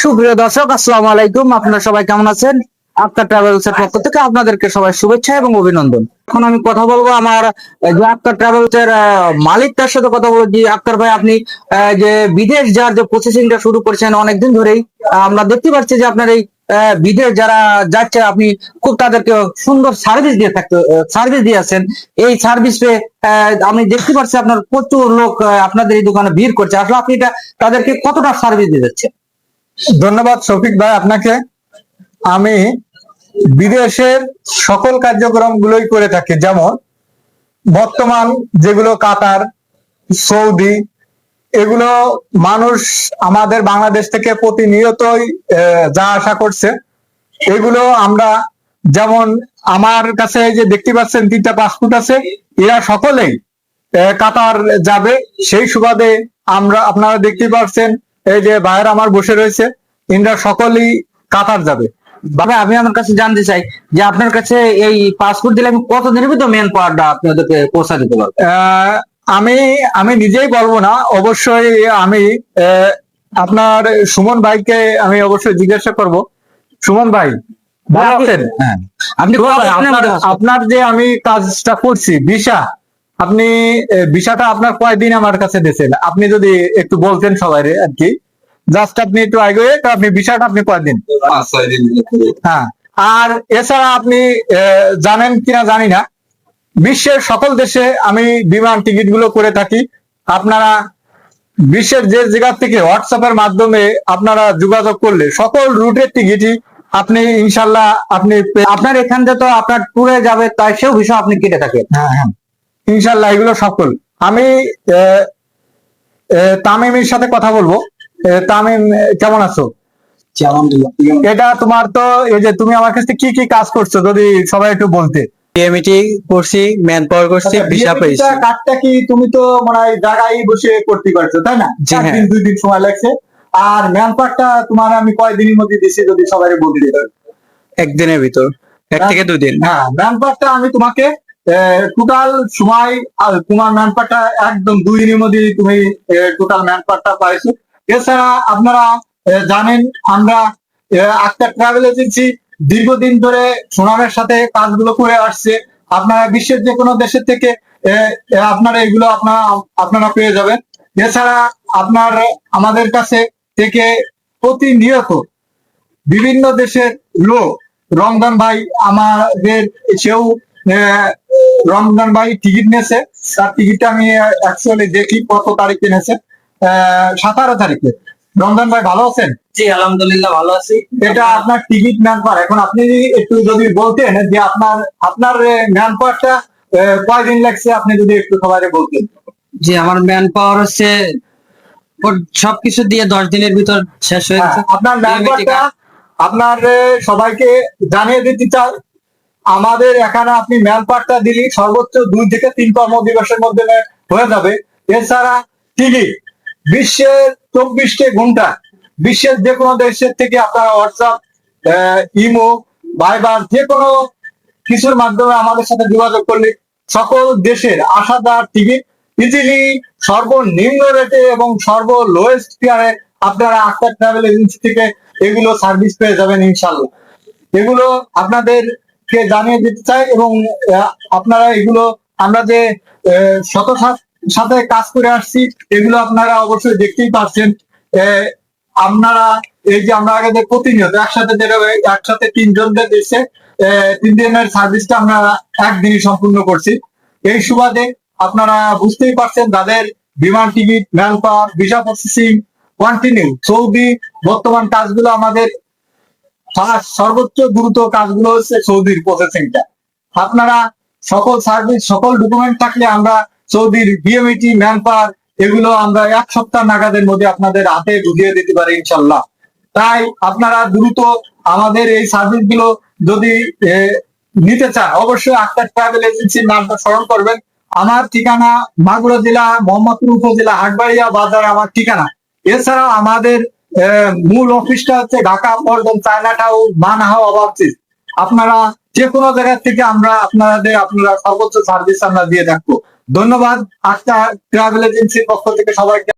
সুপ্রিয় দর্শক আসসালামু আলাইকুম। আপনারা সবাই কেমন আছেন? আক্তার ট্রাভেলস এর পক্ষ থেকে আপনাদেরকে সবাই শুভেচ্ছা এবং অভিনন্দন। এখন আমি কথা বলব আমার যে আক্তার ট্রাভেলস এর মালিক তার সাথে কথা বলব। যে আক্তার ভাই আপনি যে বিদেশ যাওয়ার যে প্রসেসিংটা শুরু করেছেন অনেকদিন ধরেই আমরা দেখতে পাচ্ছি যে আপনার এই বিদেশ যারা যাচ্ছে আপনি খুব তাদেরকে সুন্দর সার্ভিস দিয়ে থাকতে সার্ভিস দিয়ে আছেন। এই সার্ভিস আহ, আমি দেখতে পাচ্ছি আপনার প্রচুর লোক আপনাদের এই দোকানে ভিড় করছে। আসলে আপনি এটা তাদেরকে কতটা সার্ভিস দিয়ে যাচ্ছেন? ধন্যবাদ শফিক ভাই আপনাকে। আমি বিদেশের সকল কার্যক্রম গুলোই করে থাকি, যেমন বর্তমান যেগুলো কাতার, সৌদি, এগুলো মানুষ আমাদের বাংলাদেশ থেকে প্রতিনিয়তই যা আশা করছে, এগুলো আমরা যেমন আমার কাছে যে দেখতে পাচ্ছেন তিনটা পাসপোর্ট আছে, এরা সকলেই কাতার যাবে। সেই সুবাদে আমরা, আপনারা দেখতে পাচ্ছেন এই যে ভাইয়ের আমার বসে রয়েছে ইনরা সকলেই কাতার যাবে। বাবা আমি আমার কাছে জানতে চাই যে আপনার কাছে এই পাসপোর্ট দিলে আমি কতদিনের ভিতর মেন পাওয়ারটা আপনাদেরকে পৌঁছা দিতে পারব? আমি আমি নিজেই বলব না অবশ্যই আমি আপনার সুমন ভাইকে আমি অবশ্যই জিজ্ঞাসা করব। সুমন ভাই ভালো আছেন? হ্যাঁ। আপনি কতদিনের আপনার যে আমি কাজটা করছি ভিসা আপনি ভিসাটা আপনার কয়দিন আমার কাছে দিয়েছেন? আপনি যদি একটু বলতেন সবাই আর কি। জাস্ট আপনি একটু আগে তো আপনি ভিসাটা আপনি কয়দিন? হ্যাঁ। আর এছাড়া আপনি আহ, জানেন কিনা জানি না। বিশ্বের সকল দেশে আমি বিমান টিকিটগুলো করে থাকি। আপনারা বিশ্বের যে জায়গা থেকে হোয়াটসঅ্যাপের মাধ্যমে আপনারা যোগাযোগ করলে সকল রুটের টিকিটই আপনি ইনশাল্লাহ আপনি আপনার এখান থেকে তো আপনার ট্যুরে যাবে তাই সেও বিষয় আপনি কেটে থাকেন। হ্যাঁ হ্যাঁ। ইনশাল্লাহ এগুলো সকল আমি তামিমের সাথে কথা বলব। তামিম কেমন আছো? এটা তোমার তো এই যে তুমি আমার কাছে কি কি কাজ করছ যদি সবাই একটু বলতে। করছি ম্যান পাওয়ার করছি আচ্ছা, ভিসা পেয়েছি কাজটা কি তুমি তো মানে হয় জায়গায় বসে করতে পারছ তাই না? জি, হ্যাঁ। একদিন দুই দিন সময় লাগছে। আর ম্যান পাওয়ারটা তোমার আমি কয়দিনের মধ্যে দিছি যদি সবাই বলতে একদিনের ভিতর এক থেকে দুই দিন হ্যাঁ ম্যান পাওয়ারটা আমি তোমাকে টোটাল সময় তোমার ম্যান পাওয়ারটা একদম দুই দিনের মধ্যে তুমি টোটাল ম্যান পাওয়ারটা পাইছো। এছাড়া আপনারা জানেন, আমরা একটা ট্রাভেল এজেন্সি দীর্ঘদিন ধরে সুনামের সাথে কাজগুলো করে আসছে। আপনারা বিশ্বের যে কোনো দেশের থেকে আপনারা এগুলো আপনারা আপনারা পেয়ে যাবেন। এছাড়া আপনার, আমাদের কাছে থেকে প্রতিনিয়ত বিভিন্ন দেশের লোক, রমজান ভাই আমাদের, সেও রমজান ভাই টিকিট নিয়েছে। তার টিকিটটা আমি অ্যাকচুয়ালি দেখি কত তারিখে নিয়েছে। সাতারো তারিখে। রমজান ভাই ভালো আছেন? জি আলহামদুলিল্লাহ ভালো আছি। এটা আপনার টিকিট নাম্বার। এখন আপনি একটু যদি বলতেন যে আপনার আপনার ম্যান পাওয়ারটা কয়দিন লাগছে? আপনি যদি একটু সবাই বলতেন। জি আমার ম্যান পাওয়ার হচ্ছে সবকিছু দিয়ে দশ দিনের ভিতর শেষ হয়ে হ্যাঁ, আপনার ম্যান পাওয়ারটা আপনার সবাইকে জানিয়ে দিতে চাই। আমাদের এখানে আপনি ম্যান পাওয়ারটা দিলে সর্বোচ্চ দুই থেকে তিন কর্ম দিবসের মধ্যে হয়ে যাবে। এছাড়া টিকিট বিশ্বের চব্বিশটি ঘণ্টা, বিশ্বের যে কোনো দেশের থেকে আপনারা হোয়াটসঅ্যাপ ইমো ভাইবার যে কোনো কিছুর মাধ্যমে আমাদের সাথে যোগাযোগ করলে সকল দেশের আশাদার টিকিট ইজিলি সর্বনিম্ন রেটে এবং সর্ব লোয়েস্ট টিয়ারে আপনারা আক্তার ট্রাভেল এজেন্সি থেকে এগুলো সার্ভিস পেয়ে যাবেন ইনশাল্লাহ এগুলো আপনাদেরকে জানিয়ে দিতে চাই এবং আপনারা এগুলো আমরা যে শত সাথে কাজ করে আসছি এগুলো আপনারা অবশ্যই দেখতেই পাচ্ছেন আপনারা এই যে আমরা আগে যে প্রতিনিয়ত একসাথে যেটা একসাথে তিনজনদের আহ, তিন দিনের সার্ভিসটা আমরা একদিনই সম্পূর্ণ করছি। এই সুবাদে আপনারা বুঝতেই পারছেন যাদের বিমান টিকিট ম্যান ভিসা প্রসেসিং কন্টিনিউ সৌদি বর্তমান কাজগুলো আমাদের ফার্স্ট সর্বোচ্চ দ্রুত কাজগুলো হচ্ছে সৌদির প্রসেসিংটা আপনারা সকল সার্ভিস সকল ডকুমেন্ট থাকলে আমরা সৌদির বিএমইটি ম্যান পাওয়ার এগুলো আমরা এক সপ্তাহ নাগাদের মধ্যে আপনাদের হাতে বুঝিয়ে দিতে পারি ইনশাল্লাহ তাই আপনারা দ্রুত আমাদের এই সার্ভিসগুলো যদি নিতে চান, অবশ্যই আক্তার ট্রাভেল এজেন্সির নামটা স্মরণ করবেন। আমার ঠিকানা মাগুরা জেলা, মোহাম্মদপুর উপজেলা, হাটবাড়িয়া বাজার আমার ঠিকানা। এছাড়াও আমাদের মূল অফিসটা হচ্ছে ঢাকা পর্যন্ত চায়নাটাও মানহাও অবাবচিস আপনারা যে কোনো জায়গা থেকে আমরা আপনাদের, আপনারা সর্বোচ্চ সার্ভিস আমরা দিয়ে থাকব। ধন্যবাদ। আজকে ট্রাভেল এজেন্সির পক্ষ থেকে সবাইকে।